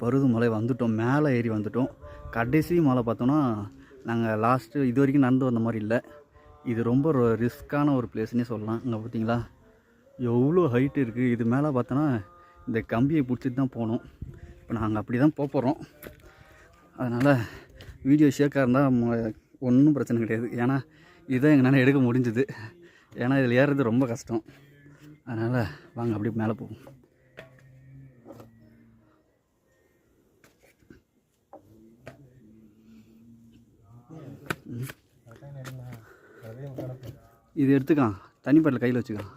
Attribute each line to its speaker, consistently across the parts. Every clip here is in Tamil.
Speaker 1: பருது மலை வந்துட்டோம் மேலே ஏறி வந்துட்டோம். கடைசி மலை பார்த்தோன்னா நாங்கள் லாஸ்ட்டு இது வரைக்கும் நடந்து வந்த மாதிரி இல்லை. இது ரொம்ப ரிஸ்க்கான ஒரு பிளேஸ்னே சொல்லலாம். இங்கே பார்த்தீங்களா? எவ்வளோ ஹைட் இருக்குது இது மேலே பார்த்தோன்னா இந்த கம்பியை பிடிச்சிட்டு தான் போகணும். இப்போ நாங்கள் அப்படி தான் போக போகிறோம் அதனால் வீடியோ ஷேக்காக இருந்தால் ஒன்றும் பிரச்சனை கிடையாது. ஏன்னா இதுதான் எங்களால் எடுக்க முடிஞ்சுது. ஏன்னா இதில் ஏறுறது ரொம்ப கஷ்டம். அதனால் வாங்க அப்படியே மேலே போவோம். இது எடுத்துக்கான் தண்ணி பாட்டில் கையில் வச்சுக்கான்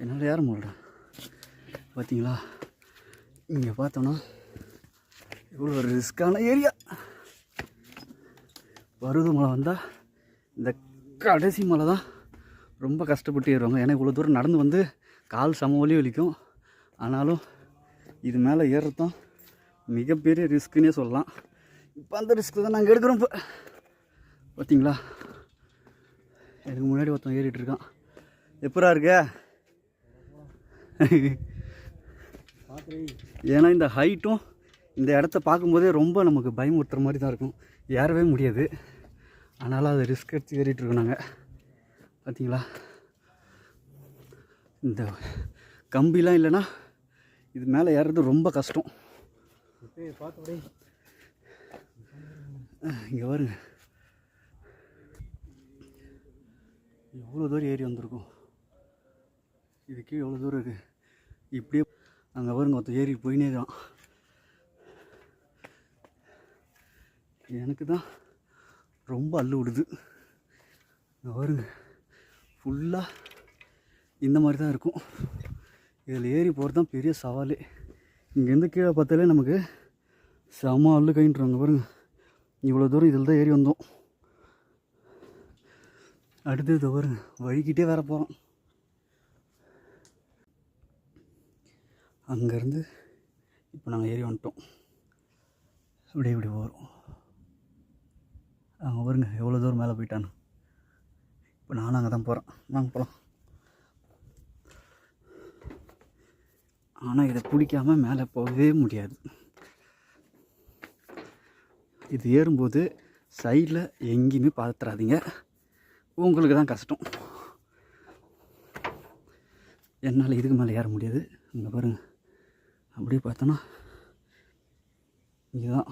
Speaker 1: என்னால் யாரும் முடியல பார்த்தீங்களா இங்கே பார்த்தோன்னா இவ்வளோ ஒரு ரிஸ்க்கான ஏரியா. பருவ மலை வந்தால் இந்த கடைசி மலை தான் ரொம்ப கஷ்டப்பட்டு ஏறுவாங்க. ஏன்னா இவ்வளோ தூரம் நடந்து வந்து கால் சம வலி வலிக்கும் ஆனாலும் இது மேலே ஏறுறதும் மிகப்பெரிய ரிஸ்க்குன்னே சொல்லலாம். இப்போ அந்த ரிஸ்க்கு தான் நாங்கள் எடுக்கிறோம் இப்போ. பார்த்தீங்களா? எனக்கு முன்னாடி ஒருத்தன் ஏறிட்டு இருக்கான். எப்படா இருக்க? ஏன்னா இந்த ஹைட்டும் இந்த இடத்த பார்க்கும்போதே ரொம்ப நமக்கு பயமுறுத்துற மாதிரி தான் இருக்கும். ஏறவே முடியாது. ஆனாலும் அதை ரிஸ்க் எடுத்து ஏறிட்டுருக்கோம் நாங்கள் பார்த்தீங்களா? இந்த கம்பிலாம் இல்லைன்னா இது மேலே ஏறுறது ரொம்ப கஷ்டம். இங்கே பாருங்க. எவ்வளோ தூரம் ஏறி வந்திருக்கும்? இதுக்கே எவ்வளோ தூரம் இருக்குது இப்படியே அங்கே பாருங்க ஒருத்தன் ஏறி போயினே தான் எனக்கு தான் ரொம்ப அள்ளு விடுது இங்கே பாருங்க ஃபுல்லாக இந்த மாதிரி தான் இருக்கும். இதில் ஏறி போகிறது தான் பெரிய சவாலே. இங்கேருந்து கீழே பார்த்தாலே நமக்கு செம அள்ளு கைன்றாங்க பாருங்க. இவ்வளோ தூரம் இதில் தான் ஏறி வந்தோம். அடுத்தது பாருங்க வழிக்கிட்டே வேற போகிறோம் அங்கேருந்து இப்போ நாங்கள் ஏறி வந்துட்டோம். அப்படியே இப்படி போகிறோம் அங்கே பாருங்க எவ்வளோ தூரம் மேலே போயிட்டானு. இப்போ நானும் அங்கே தான் போகிறேன் வாங்க போகலாம் ஆனால் இதை பிடிக்காமல் மேலே போகவே முடியாது. இது ஏறும்போது சைடில் எங்கேயுமே பார்த்துறாதீங்க உங்களுக்கு தான் கஷ்டம். என்னால் இதுக்கு மேலே ஏற முடியாது. இங்கே பாருங்கள் அப்படியே பார்த்தோன்னா இதுதான்.